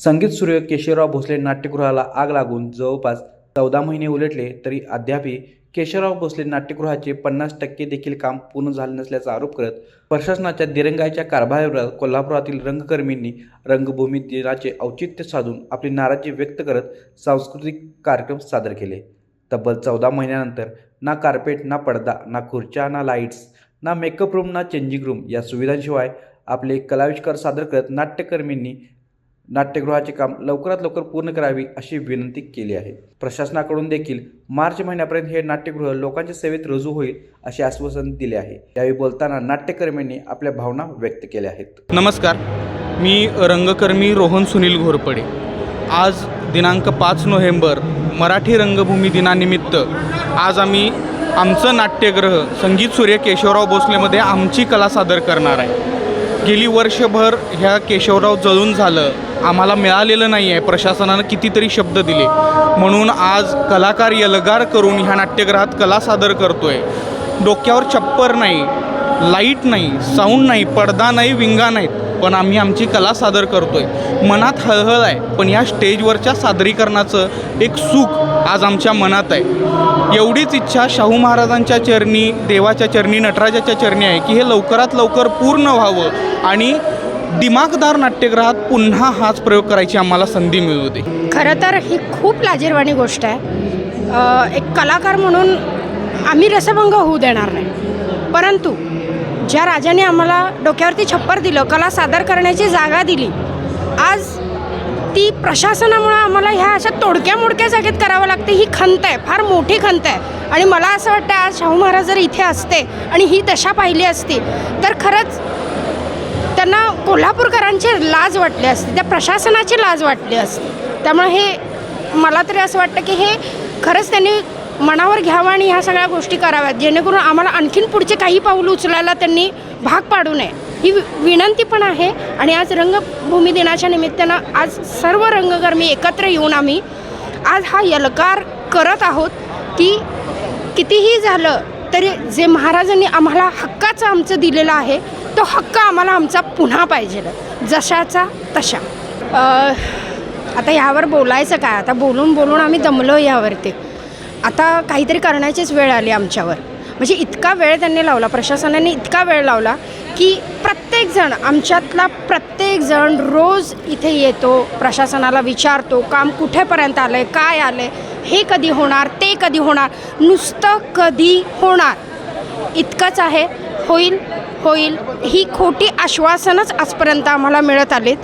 संगीत सूर्य केशवराव भोसले नाट्यगृहाला आग लागून जवळपास चौदा महिने उलटले तरी अद्यापही केशवराव भोसले नाट्यगृहाचे पन्नास टक्के देखील काम पूर्ण झाले नसल्याचा आरोप करत प्रशासनाच्या दिरंगाईच्या कारभारावर कोल्हापुरातील रंगकर्मींनी रंगभूमी दिनाचे औचित्य साधून आपली नाराजी व्यक्त करत सांस्कृतिक कार्यक्रम सादर केले. तब्बल चौदा महिन्यानंतर ना कार्पेट ना पडदा ना खुर्च्या ना लाईट्स ना मेकअप रूम ना चेंजिंग रूम या सुविधांशिवाय आपले कलाविष्कार सादर करत नाट्यकर्मींनी नाट्यगृहाचे काम लवकरात लवकर पूर्ण करावी अशी विनंती केली आहे. प्रशासनाकडून देखील मार्च महिन्यापर्यंत हे नाट्यगृह लोकांच्या सेवेत रुजू होईल असे आश्वासन दिले आहे. यावेळी बोलताना नाट्यकर्मींनी आपल्या भावना व्यक्त केल्या आहेत. नमस्कार. मी रंगकर्मी रोहन सुनील घोरपडे. आज दिनांक पाच नोव्हेंबर मराठी रंगभूमी दिनानिमित्त आज आम्ही आमचं नाट्यग्रह संगीत सूर्य केशवराव भोसलेमध्ये आमची कला सादर करणार आहे. गेली वर्षभर ह्या केशवराव जळून झालं. आम्हाला मिळालेलं नाही आहे प्रशासनानं कितीतरी शब्द दिले. म्हणून आज कलाकार यलगार करून ह्या नाट्यगृहात कला सादर करतो आहे डोक्यावर छप्पर नाही लाइट नाही साऊंड नाही पडदा नाही विंगा नाहीत. पण आम्ही आमची कला सादर करतोय. मनात हळहळ आहे पण या स्टेजवरच्या सादरीकरणाचं एक सुख आज आमच्या मनात आहे. एवढीच इच्छा शाहू महाराजांच्या चरणी देवाच्या चरणी नटराजाच्या चरणी आहे की हे लवकरात लवकर पूर्ण व्हावं आणि दिमागदार नाट्यगृहात पुन्हा हाच प्रयोग करायची आम्हाला संधी मिळू दे. खरं तर ही खूप लाजीरवाणी गोष्ट आहे. एक कलाकार म्हणून आम्ही रसभंग होऊ देणार नाही. परंतु ज्या राजाने आम्हाला डोक्यावरती छप्पर दिलं कला सादर करण्याची जागा दिली आज ती प्रशासनामुळं आम्हाला ह्या अशा तोडक्या मोडक्या जागेत करावं लागते ही खंत आहे फार मोठी खंत आहे. आणि मला असं वाटतं आज शाहू महाराज जर इथे असते आणि ही दशा पाहिली असती तर खरंच त्यांना कोल्हापूरकरांची लाज वाटली असते त्या प्रशासनाची लाज वाटली असते. त्यामुळे हे मला तरी असं वाटतं की हे खरंच त्यांनी मनावर घ्यावं आणि ह्या सगळ्या गोष्टी कराव्यात. जेणेकरून आम्हाला आणखीन पुढचे काही पाऊल उचलायला त्यांनी भाग पाडू नये. ही वि- विनंती पण आहे आणि आज रंगभूमी दिनाच्या निमित्तानं आज सर्व रंगकर्मी एकत्र येऊन आम्ही आज हा यलकार करत आहोत की कितीही झालं तरी जे महाराजांनी आम्हाला हक्काचं आमचं दिलेलं आहे तो हक्क आम्हाला आमचा पुन्हा पाहिजे. जशाचा तशा. आता ह्यावर बोलायचं काय? आता बोलून बोलून आम्ही दमलो यावरती आता काहीतरी करण्याचीच वेळ आली आमच्यावर. म्हणजे इतका वेळ त्यांनी लावला प्रशासनाने इतका वेळ लावला की प्रत्येकजण आमच्यातला प्रत्येकजण रोज इथे येतो प्रशासनाला विचारतो काम कुठेपर्यंत आलं आहे काय आलं आहे हे कधी होणार ते कधी होणार नुसतं कधी होणार. इतकंच आहे होईल होईल ही खोटी आश्वासनच आजपर्यंत आम्हाला मिळत आलीत.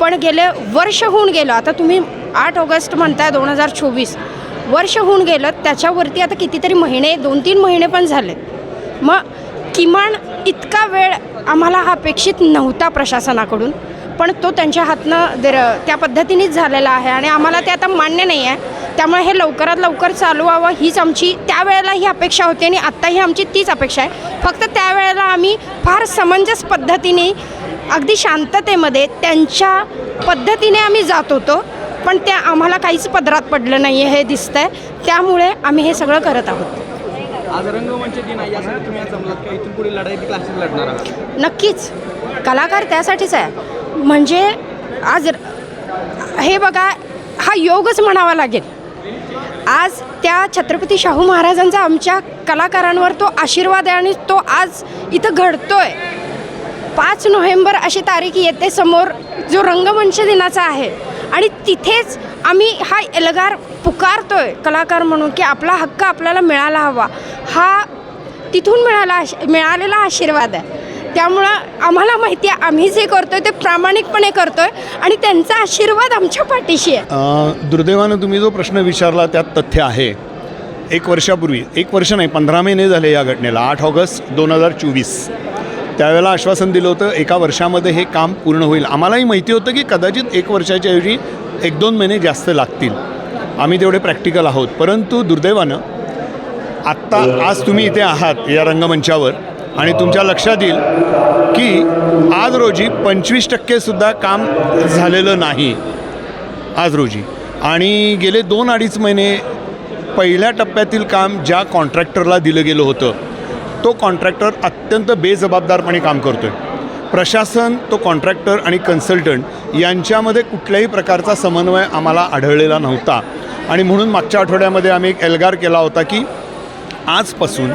पण गेले वर्ष होऊन गेलं आता तुम्ही आठ ऑगस्ट म्हणताय दोन हजार चोवीस. वर्ष होऊन गेलं त्याच्यावरती आता कितीतरी महिने दोन तीन महिने पण झालेत. मग किमान इतका वेळ आम्हाला हा अपेक्षित नव्हता प्रशासनाकडून पण तो त्यांच्या हातनं दर त्या पद्धतीनेच झालेला आहे आणि आम्हाला ते आता मान्य नाही आहे. त्यामुळे हे लवकरात लवकर चालू व्हावं हीच आमची त्यावेळेला ही अपेक्षा होती आणि आत्ताही आमची तीच अपेक्षा आहे. फक्त त्यावेळेला आम्ही फार समंजस पद्धतीने अगदी शांततेमध्ये त्यांच्या पद्धतीने आम्ही जात होतो. पण त्या आम्हाला काहीच पदरात पडलं नाही आहे हे दिसतंय. त्यामुळे आम्ही हे सगळं करत आहोत. आज रंगमंच दिन आहे यासाठी तुम्ही आज जमलात का इथून पुढे लढाई क्लासेस लढणार आहात? नक्कीच. कलाकार त्यासाठीच आहे. म्हणजे आज हे बघा हा योगच म्हणावा लागेल. आज त्या छत्रपती शाहू महाराजांचा आमच्या कलाकारांवर तो आशीर्वाद आहे आणि तो आज इथं घडतोय. पाच नोव्हेंबर अशी तारीख येते समोर जो रंगमंच दिनाचा आहे. आणि तिथेच आम्ही हा एल्गार आहे कलाकार म्हणून की आपला हक्क आपल्याला मिळाला हवा. हा तिथून मिळाला आश- मिळालेला आशीर्वाद आहे. त्यामुळं आम्हाला माहिती आहे आम्ही जे करतो आहे ते प्रामाणिकपणे करतो आहे आणि त्यांचा आशीर्वाद आमच्या पाठीशी आहे. दुर्दैवानं तुम्ही जो प्रश्न विचारला त्यात तथ्य आहे. एक वर्षापूर्वी एक वर्ष नाही पंधरा महिने झाले या घटनेला. आठ ऑगस्ट दोन हजार चोवीस. त्यावेळेला आश्वासन दिलं होतं एका वर्षामध्ये हे काम पूर्ण होईल. आम्हालाही माहिती होतं की कदाचित एक वर्षाच्या ऐवजी एक दोन महिने जास्त लागतील. आम्ही तेवढे प्रॅक्टिकल आहोत. परंतु दुर्दैवानं आत्ता आज तुम्ही इथे आहात या रंगमंचावर आणि तुमच्या लक्षात येईल की आज रोजी पंचवीस टक्केसुद्धा काम झालेलं नाही. आज रोजी. आणि गेले दोन अडीच महिने पहिल्या टप्प्यातील काम ज्या कॉन्ट्रॅक्टरला दिलं गेलं होतं तो कॉन्ट्रॅक्टर अत्यंत बेजबाबदारपणे काम करतो आहे प्रशासन तो कॉन्ट्रॅक्टर आणि कन्सल्टंट यांच्यामध्ये कुठल्याही प्रकारचा समन्वय आम्हाला आढळलेला नव्हता. आणि म्हणून मागच्या आठवड्यामध्ये आम्ही एक एल्गार केला होता की आजपासून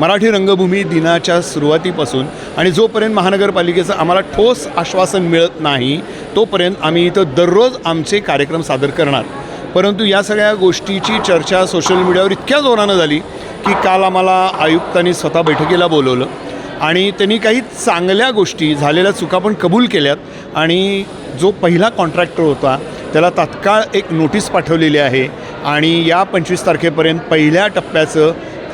मराठी रंगभूमी दिनाच्या सुरुवातीपासून आणि जोपर्यंत महानगरपालिकेचं आम्हाला ठोस आश्वासन मिळत नाही तोपर्यंत आम्ही इथं दररोज आमचे कार्यक्रम सादर करणार. परंतु या सगळ्या गोष्टीची चर्चा सोशल मीडियावर इतक्या जोरानं झाली की काल आम्हाला आयुक्तांनी स्वतः बैठकीला बोलवलं आणि त्यांनी काही चांगल्या गोष्टी झालेल्या चुका पण कबूल केल्यात आणि जो पहिला कॉन्ट्रॅक्टर होता त्याला तात्काळ एक नोटीस पाठवलेली आहे आणि या पंचवीस तारखेपर्यंत पहिल्या टप्प्याचं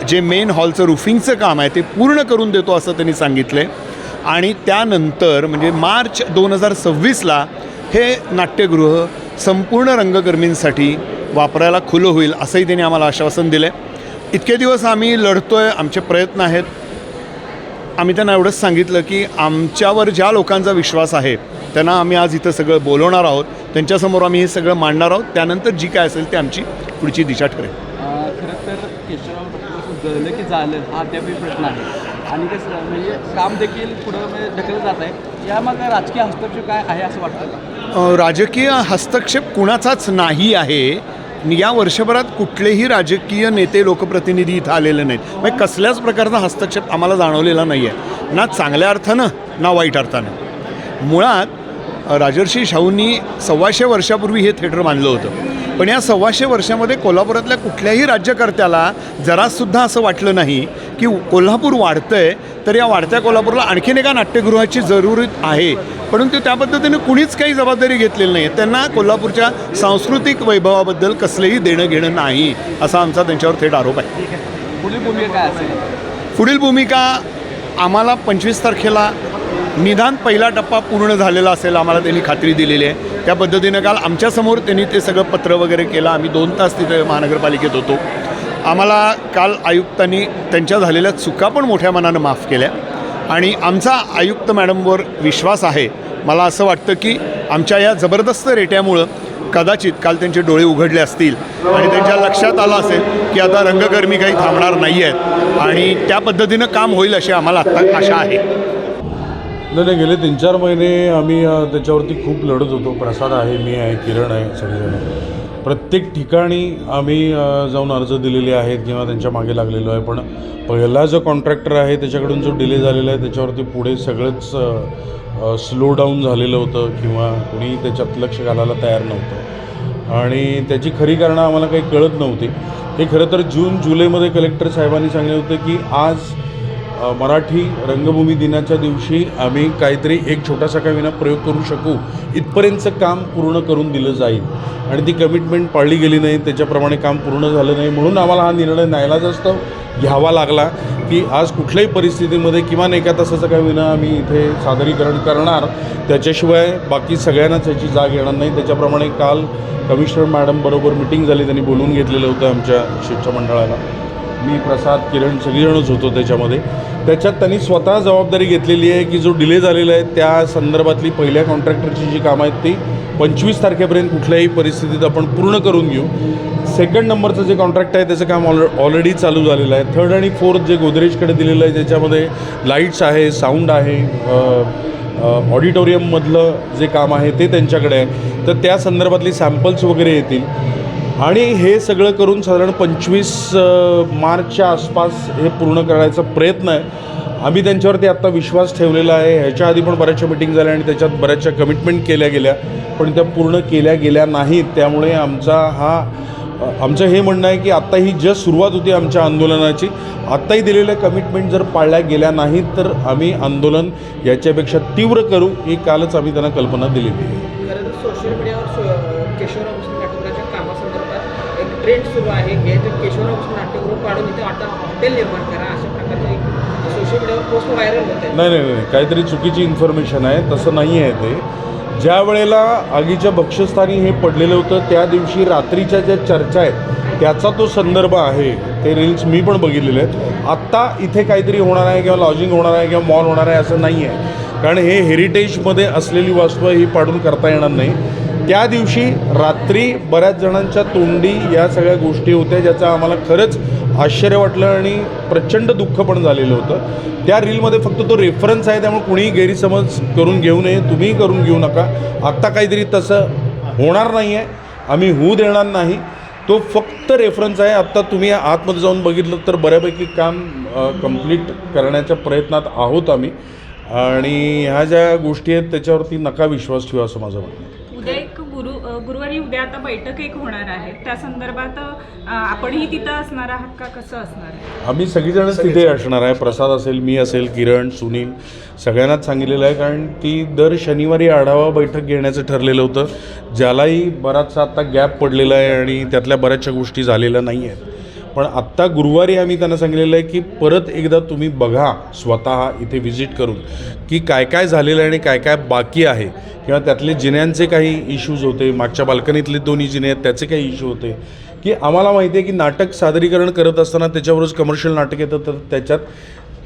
जे मेन हॉलचं रुफिंगचं काम आहे ते पूर्ण करून देतो असं त्यांनी सांगितलं आहे आणि त्यानंतर म्हणजे मार्च दोन हजार सव्वीसला हे नाट्यगृह संपूर्ण रंगकर्मींसाठी वापरायला खुलं होईल असंही त्यांनी आम्हाला आश्वासन दिलं आहे इतके दिवस आम्ही लढतो आहे आमचे प्रयत्न आहेत. आम्ही त्यांना एवढंच सांगितलं की आमच्यावर ज्या लोकांचा विश्वास आहे त्यांना आम्ही आज इथं सगळं बोलवणार आहोत. त्यांच्यासमोर आम्ही हे सगळं मांडणार आहोत. त्यानंतर जी काय असेल ते आमची पुढची दिशा ठरेल. खरं तर केशवराव की झालं हा त्या प्रश्न आहे. आणि कसं म्हणजे काम देखील पुढं म्हणजे ढकललं जात आहे. यामागे राजकीय हस्तक्षेप काय आहे असं वाटतं? राजकीय हस्तक्षेप कुणाचाच नाही आहे. या वर्षभरात कुठलेही राजकीय नेते लोकप्रतिनिधी इथं आलेले नाहीत. म्हणजे कसल्याच प्रकारचा हस्तक्षेप आम्हाला जाणवलेला नाही आहे ना चांगल्या अर्थानं ना वाईट अर्थानं. मुळात राजर्षी शाहूंनी सव्वाशे वर्षापूर्वी हे थिएटर बांधलं होतं. पण या सव्वाशे वर्षामध्ये कोल्हापुरातल्या कुठल्याही राज्यकर्त्याला जरासुद्धा असं वाटलं नाही की कोल्हापूर वाढतंय तर या वाढत्या कोल्हापूरला आणखीन एका नाट्यगृहाची जरूरत आहे. परंतु त्या पद्धतीने कुणीच काही जबाबदारी घेतलेली नाही. त्यांना कोल्हापूरच्या सांस्कृतिक वैभवाबद्दल कसलेही देणं घेणं नाही असा आमचा त्यांच्यावर थेट आरोप आहे. पुढील भूमिका पुढील भूमिका आम्हाला पंचवीस तारखेला निदान पहिला टप्पा पूर्ण झालेला असेल आम्हाला त्यांनी खात्री दिलेली आहे. त्या पद्धतीनं काल आमच्यासमोर त्यांनी ते सगळं पत्र वगैरे केलं. आम्ही दोन तास तिथे महानगरपालिकेत होतो. आम्हाला काल आयुक्तांनी त्यांच्या झालेल्या चुका पण मोठ्या मनानं माफ केल्या. आणि आमचा आयुक्त मॅडमवर विश्वास आहे. मला असं वाटतं की आमच्या या जबरदस्त रेट्यामुळं कदाचित काल त्यांचे डोळे उघडले असतील. आणि त्यांच्या लक्षात आलं असेल की आता रंगकर्मी काही थांबणार नाही आहेत आणि त्या पद्धतीनं काम होईल अशी आम्हाला आत्ता आशा आहे. नाही नाही गेले तीन चार महिने आम्ही त्याच्यावरती खूप लढत होतो. प्रसाद आहे मी आहे किरण आहे सगळेजण. प्रत्येक ठिकाणी आम्ही जाऊन अर्ज दिलेले आहेत किंवा त्यांच्या मागे लागलेलो आहे. पण पहिला जो कॉन्ट्रॅक्टर आहे त्याच्याकडून जो डिले झालेला आहे त्याच्यावरती पुढे सगळंच स्लो डाऊन झालेलं होतं किंवा कुणी त्याच्यात लक्ष घालायला तयार नव्हतं. आणि त्याची खरी कारणं आम्हाला काही कळत नव्हती. हे खरं तर जून जुलैमध्ये कलेक्टर साहेबांनी सांगितलं होतं की आज मराठी रंगभूमी दिनाच्या दिवशी आम्ही काहीतरी एक छोटासा का विना प्रयोग करू शकू. इथपर्यंतचं काम पूर्ण करून दिलं जाईल. आणि ती कमिटमेंट पाळली गेली नाही त्याच्याप्रमाणे काम पूर्ण झालं नाही. म्हणून आम्हाला हा निर्णय न्यायला जास्त घ्यावा लागला की आज कुठल्याही परिस्थितीमध्ये किमान एका तासाचं काय विना आम्ही इथे सादरीकरण करणार. त्याच्याशिवाय बाकी सगळ्यांनाच याची जाग येणार नाही. त्याच्याप्रमाणे काल कमिशनर मॅडम बरोबर मिटिंग झाली त्यांनी बोलवून घेतलेलं होतं आमच्या शिष्टमंडळाला. मी प्रसाद किरण सगळीजणच होतो त्याच्यामध्ये. त्याच्यात त्यांनी स्वतः जबाबदारी घेतलेली आहे की जो डिले झालेला आहे त्या संदर्भातली पहिल्या कॉन्ट्रॅक्टरची जी कामं आहेत ती पंचवीस तारखेपर्यंत कुठल्याही परिस्थितीत आपण पूर्ण करून घेऊ. सेकंड नंबरचं जे कॉन्ट्रॅक्ट आहे त्याचं काम ऑल ऑलरेडी चालू झालेलं आहे. थर्ड आणि फोर्थ जे गोदरेजकडे दिलेलं आहे त्याच्यामध्ये लाईट्स आहे साऊंड आहे ऑडिटोरियममधलं जे काम आहे ते त्यांच्याकडे आहे. तर त्या संदर्भातली सॅम्पल्स वगैरे येतील. आणि हे सगळं करून साधारण पंचवीस मार्चच्या आसपास हे पूर्ण करायचा प्रयत्न आहे. आम्ही त्यांच्यावरती आत्ता विश्वास ठेवलेला आहे. ह्याच्या आधी पण बऱ्याचशा मिटिंग झाल्या आणि त्याच्यात बऱ्याचशा कमिटमेंट केल्या गेल्या पण त्या पूर्ण केल्या गेल्या नाहीत. त्यामुळे आमचा हा आमचं हे म्हणणं आहे की आत्ता ही जस्ट सुरुवात होती आमच्या आंदोलनाची. आत्ताही दिलेल्या कमिटमेंट जर पाळल्या गेल्या नाहीत तर आम्ही आंदोलन याच्यापेक्षा तीव्र करू ही कालच आम्ही त्यांना कल्पना दिलेली आहे. ट्रेंड सुरू आहे. की केशवराव नाट्यगृह काढून इथे आता हॉटेल निर्माण करा अशा प्रकारचे सोशल मीडियावर पोस्ट व्हायरल होत आहे. नाही नाही नाही काहीतरी चुकीची इन्फॉर्मेशन आहे. तसं नाही आहे ते. ज्या वेळेला आगीच्या भक्ष्यस्थानी हे पडलेलं होतं त्या दिवशी रात्रीच्या ज्या चर्चा आहेत त्याचा तो संदर्भ आहे. ते रील्स मी पण बघितलेले आहेत. आत्ता इथे काहीतरी होणार आहे किंवा लॉजिंग होणार आहे किंवा मॉल होणार आहे असं नाही आहे कारण हे हेरिटेजमध्ये असलेली वास्तू ही पाडून करता येणार नाही. त्या दिवशी रात्री बऱ्याच जणांच्या तोंडी या सगळ्या गोष्टी होत्या ज्याचं आम्हाला खरंच आश्चर्य वाटलं आणि प्रचंड दुःख पण झालेलं होतं. त्या रीलमध्ये फक्त तो रेफरन्स आहे त्यामुळे कुणीही गैरसमज करून घेऊ नये तुम्हीही करून घेऊ नका. आत्ता काहीतरी तसं होणार नाही आहे आम्ही होऊ देणार नाही. तो फक्त रेफरन्स आहे. आत्ता तुम्ही आतमध्ये जाऊन बघितलं तर बऱ्यापैकी काम कंप्लीट करण्याच्या प्रयत्नात आहोत आम्ही. आणि ह्या ज्या गोष्टी आहेत त्याच्यावरती नका विश्वास ठेवा असं माझं म्हणणं आहे उद्या एक गुरु अ, गुरुवारी उद्या आता बैठक एक होणार आहे. त्या संदर्भात आपणही तिथं असणार आहात का? कसं असणार आहे? आम्ही सगळीजणच तिथे असणार आहे. प्रसाद असेल मी असेल किरण सुनील सगळ्यांनाच सांगितलेलं आहे. कारण ती दर शनिवारी आढावा बैठक घेण्याचं ठरलेलं होतं. ज्यालाही बराचसा आत्ता गॅप पडलेला आहे आणि त्यातल्या बऱ्याचशा गोष्टी झालेल्या नाही आहेत. पण आत्ता गुरुवारी आम्ही त्यांना सांगितलेलं आहे की परत एकदा तुम्ही बघा स्वतः इथे व्हिजिट करून की काय काय झालेलं आहे आणि काय काय बाकी आहे. किंवा त्यातले जिन्यांचे काही इश्यूज होते मागच्या बाल्कनीतले दोन्ही जिने आहेत त्याचे काही इश्यू होते. की आम्हाला माहिती आहे की नाटक सादरीकरण करत असताना त्याच्यावरच कमर्शियल नाटक येतं तर त्याच्यात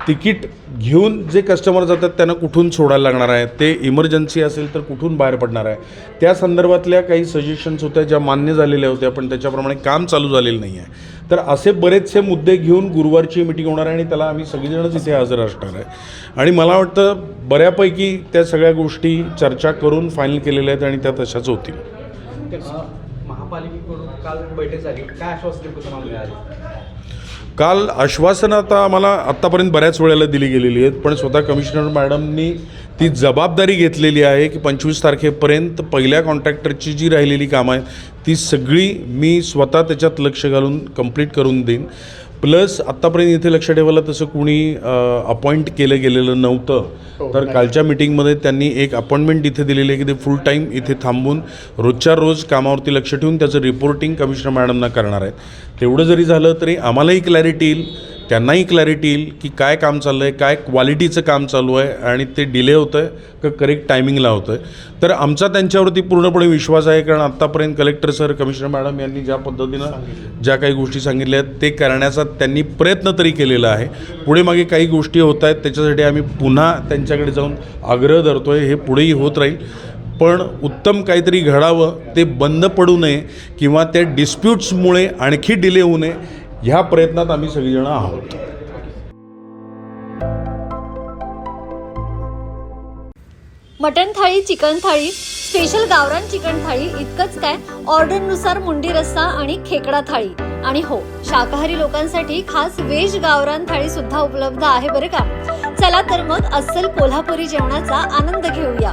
तिकीट घेऊन जे कस्टमर जातात त्यांना कुठून सोडायला लागणार आहे? ते इमर्जन्सी असेल तर कुठून बाहेर पडणार आहे? त्या संदर्भातल्या काही सजेशन्स होत्या ज्या मान्य झालेल्या होत्या पण त्याच्याप्रमाणे काम चालू झालेलं नाही आहे. तर असे बरेचसे मुद्दे घेऊन गुरुवारची मिटिंग होणार आहे आणि त्याला आम्ही सगळेजणच इथे हजर असणार आहे. आणि मला वाटतं बऱ्यापैकी त्या सगळ्या गोष्टी चर्चा करून फायनल केलेल्या आहेत आणि त्या तशाच होतील. महापालिकेकडून काल बैठक झाली. काय आश्वासन काल आश्वासनं आता आम्हाला आत्तापर्यंत बऱ्याच वेळेला दिली गेलेली आहेत पण स्वतः कमिशनर मॅडमनी ती जबाबदारी घेतलेली आहे की पंचवीस तारखेपर्यंत पहिल्या कॉन्ट्रॅक्टरची जी राहिलेली कामं आहेत ती सगळी मी स्वतः त्याच्यात लक्ष घालून कंप्लीट करून देईन. प्लस आत्तापर्यंत इथे लक्ष ठेवायला तसं कुणी अपॉइंट केलं गेलेलं नव्हतं. तर कालच्या मिटिंगमध्ये त्यांनी एक अपॉइंटमेंट इथे दिलेली आहे की ते फुल टाईम इथे थांबून रोजच्या रोज कामावरती लक्ष ठेवून त्याचं रिपोर्टिंग कमिशनर मॅडमना करणार आहेत. तेवढं जरी झालं तरी आम्हालाही क्लॅरिटी येईल. त्यांनाही क्लॅरिटी येईल की काय काम चाललं आहे काय क्वालिटीचं काम चालू आहे आणि ते डिले होतं आहे का करेक्ट टायमिंगला होतं आहे तर आमचा त्यांच्यावरती पूर्णपणे विश्वास आहे कारण आत्तापर्यंत कलेक्टर सर कमिशनर मॅडम यांनी ज्या पद्धतीनं ज्या काही गोष्टी सांगितल्या आहेत ते करण्याचा त्यांनी प्रयत्न तरी केलेला आहे. पुढे मागे काही गोष्टी होत आहेत त्याच्यासाठी आम्ही पुन्हा त्यांच्याकडे जाऊन आग्रह धरतो आहे हे पुढेही होत राहील. पण उत्तम काहीतरी घडावं ते बंद पडू नये किंवा त्या डिस्प्यूट्समुळे आणखी डिले होऊ नये ह्या प्रयत्नात आम्ही सगळीजणं आहोत. Mutton thali chicken thali special गावरान चिकन थाळी इतकंच काय? ऑर्डरनुसार मुंडी रस्सा आणि खेकडा थाळी. आणि हो शाकाहारी लोकांसाठी खास वेज गावरान थाळी सुद्धा उपलब्ध आहे बरं का? चला तर मग अस्सल कोल्हापुरी जेवणाचा आनंद घेऊया.